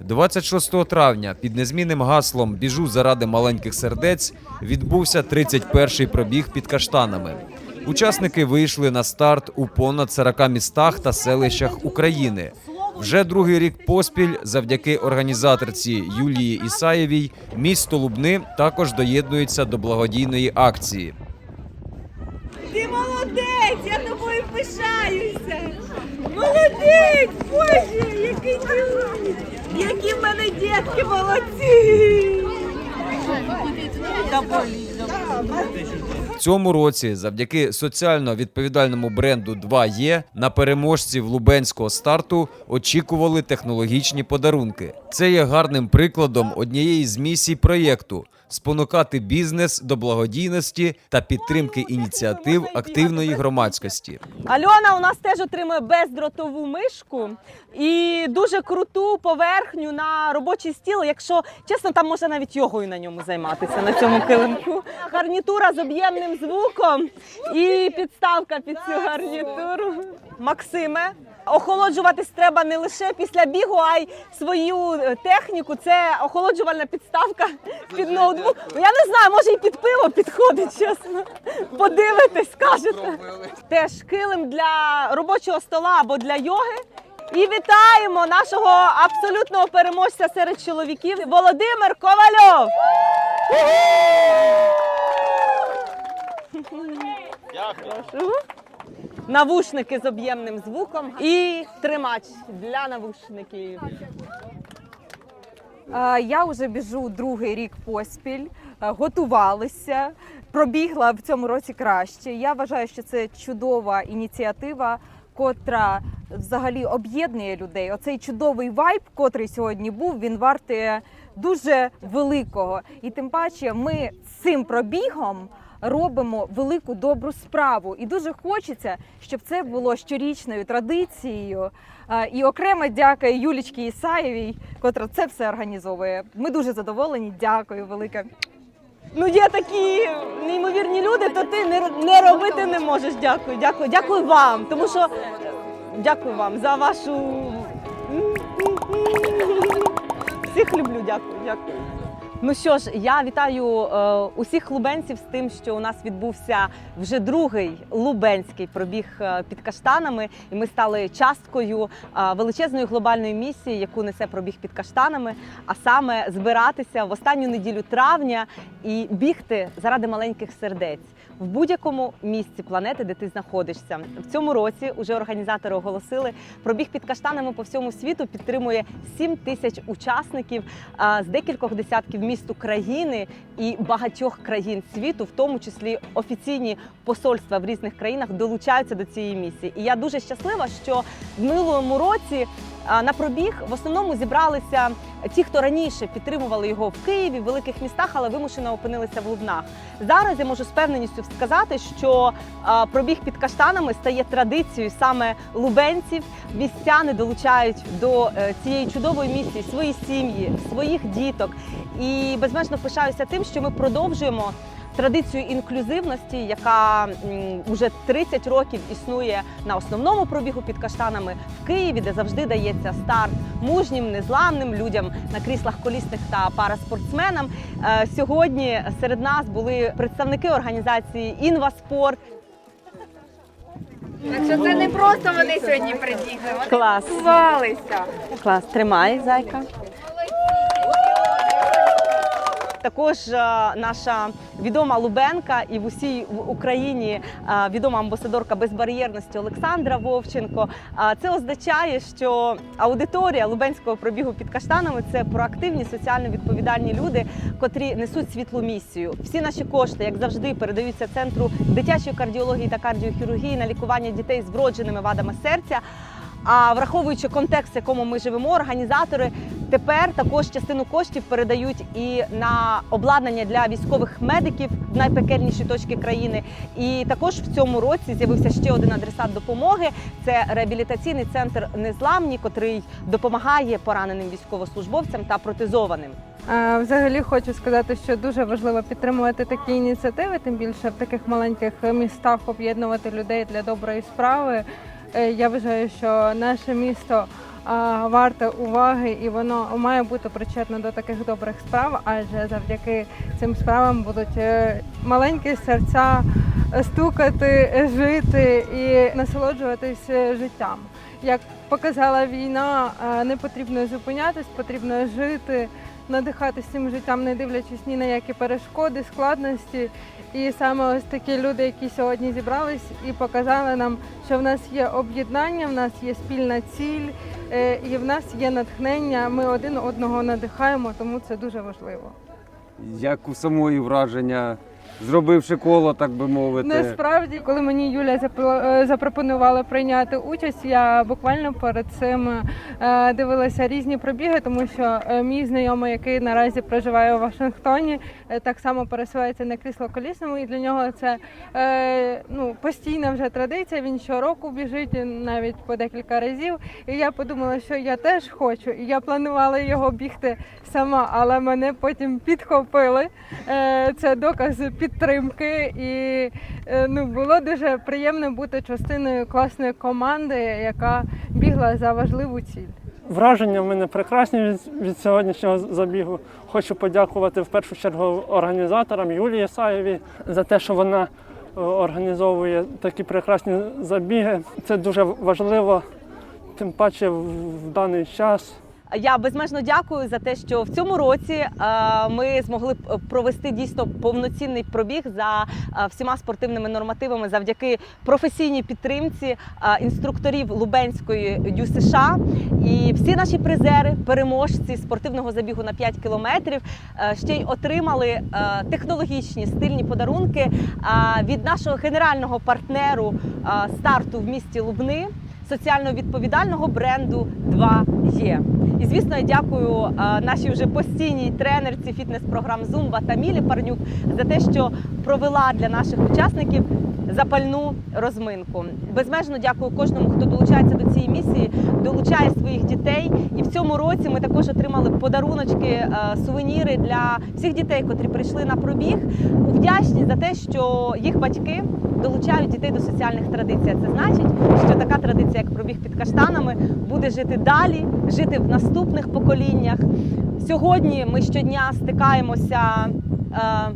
26 травня під незмінним гаслом Біжу заради маленьких сердець відбувся 31-й пробіг під каштанами. Учасники вийшли на старт у понад 40 містах та селищах України. Вже другий рік поспіль, завдяки організаторці Юлії Ісаєвій, місто Лубни також доєднується до благодійної акції. Ти молодець, я тобою пишаюся. Молодець, Боже, який ти. Які в мене дітки молодці. В цьому році, завдяки соціально відповідальному бренду 2Є, на переможців лубенського старту очікували технологічні подарунки. Це є гарним прикладом однієї з місій проєкту спонукати бізнес до благодійності та підтримки ініціатив активної громадськості. Альона у нас теж отримує бездротову мишку і дуже круту поверхню на робочий стіл. Якщо чесно, там можна навіть йогою на ньому займатися на цьому килимку. Гарнітура з об'ємним звуком і підставка під цю гарнітуру. Максиме. Охолоджуватись треба не лише після бігу, а й свою е, техніку. Це охолоджувальна підставка під ноутбук. Я не знаю, може і під пиво підходить, чесно. Подивитись, скажете. Теж килим для робочого стола або для йоги. І вітаємо нашого абсолютного переможця серед чоловіків Володимир Ковальов. Прошу. Навушники з об'ємним звуком і тримач для навушників. Я вже біжу другий рік поспіль, е, готувалася, пробігла в цьому році краще. Я вважаю, що це чудова ініціатива, котра взагалі об'єднує людей. Оцей чудовий вайб, котрий сьогодні був, він вартує дуже великого. І тим паче, ми цим пробігом. Робимо велику добру справу, і дуже хочеться, щоб це було щорічною традицією. І окремо дяка Юлічці Ісаєвій, котра це все організовує. Ми дуже задоволені. Дякую, велике. Ну, є такі неймовірні люди, то ти не, не робити не можеш. Дякую, дякую, дякую вам. Тому що дякую вам за вашу. Всіх люблю, дякую, дякую. Ну що ж, я вітаю е, усіх лубенців з тим, що у нас відбувся вже другий лубенський пробіг е, під каштанами, і ми стали часткою е, величезної глобальної місії, яку несе пробіг під каштанами, а саме збиратися в останню неділю травня і бігти заради маленьких сердець в будь-якому місці планети, де ти знаходишся. В цьому році уже організатори оголосили пробіг під каштанами по всьому світу підтримує 7 тисяч учасників а, з декількох десятків міст України і багатьох країн світу, в тому числі офіційні посольства в різних країнах долучаються до цієї місії. І я дуже щаслива, що в минулому році. На пробіг в основному зібралися ті, хто раніше підтримували його в Києві, в великих містах, але вимушено опинилися в Лубнах. Зараз я можу з певненістю сказати, що пробіг під каштанами стає традицією саме лубенців. Містяни долучають до е, цієї чудової місії свої сім'ї, своїх діток. І безмежно пишаюся тим, що ми продовжуємо. Традицію інклюзивності, яка м, уже 30 років існує на основному пробігу під каштанами в Києві, де завжди дається старт мужнім, незламним людям на кріслах колісних та параспортсменам. Е, Сьогодні серед нас були представники організації Інваспорт. Так що це не просто вони сьогодні прибігли, вони Клас. Клас, тримай, зайка. Також е, наша відома Лубенка і в усій Україні е, відома амбасадорка безбар'єрності Олександра Вовченко. А Це означає, що аудиторія Лубенського пробігу під каштанами це проактивні соціально відповідальні люди, котрі несуть світлу місію. Всі наші кошти, як завжди, передаються центру дитячої кардіології та кардіохірургії на лікування дітей з вродженими вадами серця. А враховуючи контекст, в якому ми живемо, організатори тепер також частину коштів передають і на обладнання для військових медиків в найпекельніші точки країни. І також в цьому році з'явився ще один адресат допомоги. Це реабілітаційний центр Незламні, котрий допомагає пораненим військовослужбовцям та протезованим. Взагалі хочу сказати, що дуже важливо підтримувати такі ініціативи, тим більше в таких маленьких містах об'єднувати людей для доброї справи. Е, Я вважаю, що наше місто варте уваги, і воно має бути причетне до таких добрих справ, адже завдяки цим справам будуть е, маленькі серця стукати, жити і насолоджуватись е, життям. Як показала війна, е, не потрібно зупинятись, потрібно жити, надихатись цим життям, не дивлячись ні на які перешкоди, складності. І саме ось такі люди, які сьогодні зібрались і показали нам, що в нас є об'єднання, в нас є спільна ціль, е, і в нас є натхнення. Ми один одного надихаємо, тому це дуже важливо. Як у самої враження, зробивши коло, так би мовити. Насправді, коли мені Юля е, запропонувала прийняти участь, я буквально перед цим е, дивилася різні пробіги, тому що е, мій знайомий, який наразі проживає у Вашингтоні, так само пересувається на крісло колісному, і для нього це ну, постійна вже традиція. Він щороку біжить навіть по декілька разів. І я подумала, що я теж хочу, і я планувала його бігти сама, але мене потім підхопили. Це доказ підтримки, і е, ну було дуже приємно бути частиною класної команди, яка бігла за важливу ціль. Враження в мене прекрасні від, від сьогоднішнього забігу. Хочу подякувати в першу чергу організаторам Юлії Саєві за те, що вона е, організовує такі прекрасні забіги. Це дуже важливо, тим паче в, в даний час. Я безмежно дякую за те, що в цьому році е, ми змогли провести дійсно повноцінний пробіг за е, всіма спортивними нормативами завдяки професійній підтримці е, інструкторів Лубенської ДЮ США. І всі наші призери, переможці спортивного забігу на 5 кілометрів, е, ще й отримали е, технологічні стильні подарунки е, від нашого генерального партнеру е, старту в місті Лубни соціально відповідального бренду 2Є. І звісно, я дякую е, нашій вже постійній тренерці фітнес-програм Зумба Тамілі Парнюк за те, що провела для наших учасників запальну розминку. Безмежно дякую кожному, хто долучається до цієї місії, долучає своїх дітей. І в цьому році ми також отримали подаруночки, е, сувеніри для всіх дітей, котрі прийшли на пробіг. Вдячні за те, що їх батьки долучають дітей до соціальних традицій. Це значить, що така традиція, як пробіг під каштанами, буде жити далі, жити в наступних поколіннях. Сьогодні ми щодня стикаємося. Е,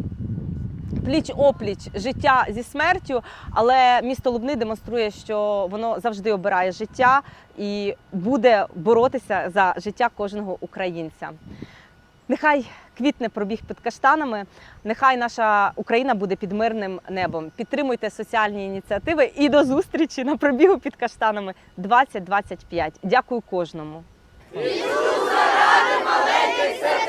Пліч опліч життя зі смертю, але місто Лубни демонструє, що воно завжди обирає життя і буде боротися за життя кожного українця. Нехай квітне пробіг під каштанами. Нехай наша Україна буде під мирним небом. Підтримуйте соціальні ініціативи і до зустрічі на пробігу під каштанами 2025. Дякую кожному. Ісус заради маленьких